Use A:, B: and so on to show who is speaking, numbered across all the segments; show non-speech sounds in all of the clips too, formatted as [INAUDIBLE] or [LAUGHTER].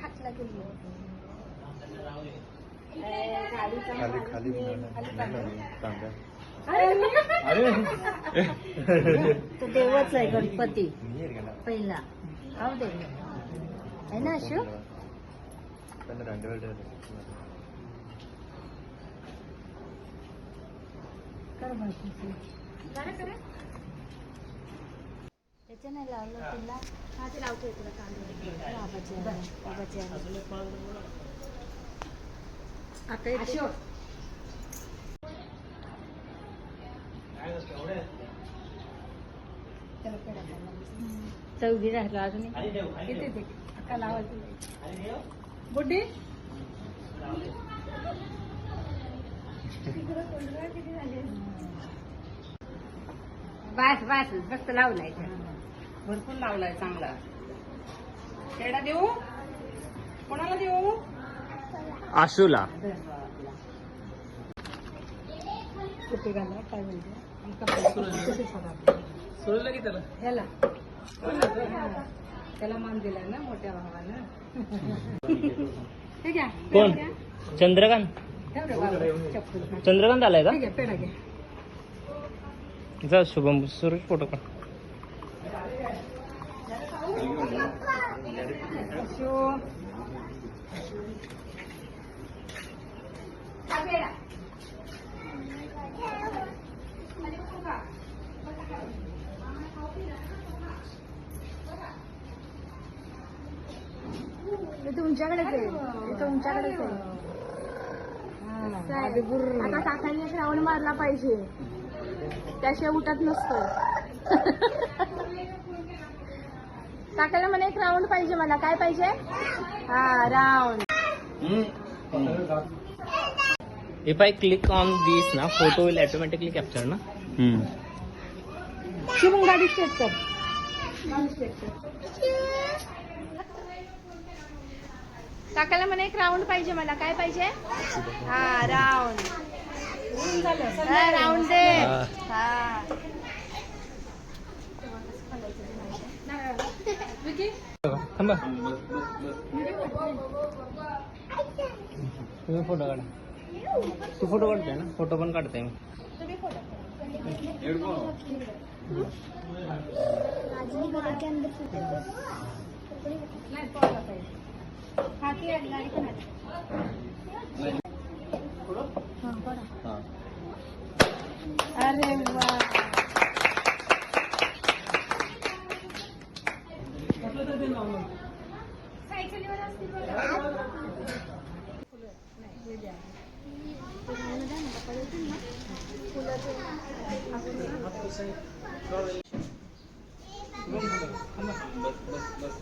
A: खाटला गेली खाली
B: खाली देवच आहे गणपती. पहिला. हो देव आहे ना अशोक कर त्याच्या नाही लावलं तुला? हा ते कांदे बाबाचे बाबाचे. आता येते. चौघी राहिलो अजून किती ते अक्का लावायचं. बुड्डी बस बस. फक्त लावलाय
C: भरपूर लावलाय चांगला. पेढा देऊ? कोणाला देऊ?
D: आशूला.
B: कुठे घाला काय म्हणते?
C: सोडलं की त्याला?
B: ह्याला. हा. त्याला मान दिलाय ना मोठ्या भावानं. हे
D: कोण? चंद्रकांत. चंद्रकांत आलाय का?
B: घ्या, पेढा घ्या
D: जा शुभम सुरेश फोटो काढ.
B: पेढा. हे तुमच्याकडेच आहे. तुमच्याकडेच आहे.
E: आता एक राऊंड मारला पाहिजे. त्याशिवाय उठत नसतो. [LAUGHS] काकाला म्हणे एक राऊंड पाहिजे मला. काय पाहिजे? हा round
D: if I click on this ना फोटो विल ऑटोमॅटिकली कॅप्चर ना?
B: शुभम गाडी स्टेट कर.
E: काकाला म्हणे एक राऊंड पाहिजे मला. काय पाहिजे? हा राऊंड राऊंड दे. हा.
D: थांबा तुम्ही फोटो काढा तू फोटो काढतोय ना फोटो पण काढताय मी
B: अरे वा.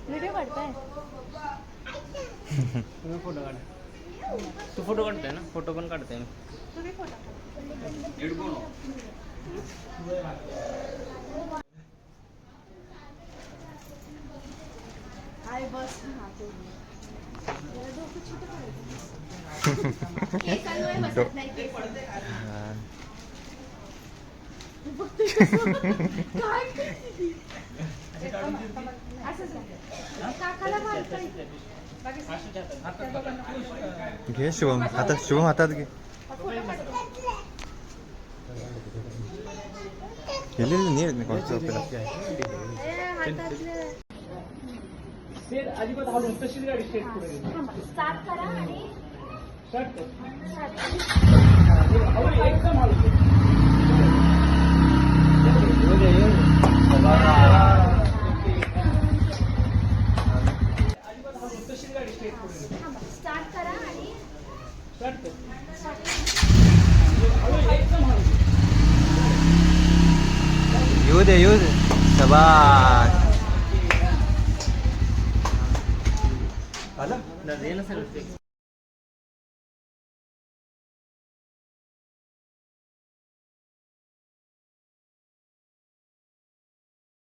E: व्हिडिओ काढताय?
D: तुम्ही फोटो काढा. तू फोटो काढतोय ना? फोटो पण काढताय मी [LAUGHS]
A: घे शुभम हातात शुभम हातात घे. गेलेलं
D: अजिबात हलून तशीच गाडी स्टेट पुढे
E: स्टार्ट करा आणि स्टार्ट करा आणि
A: येऊ दे येऊ दे. शबाश आला?
D: नसेल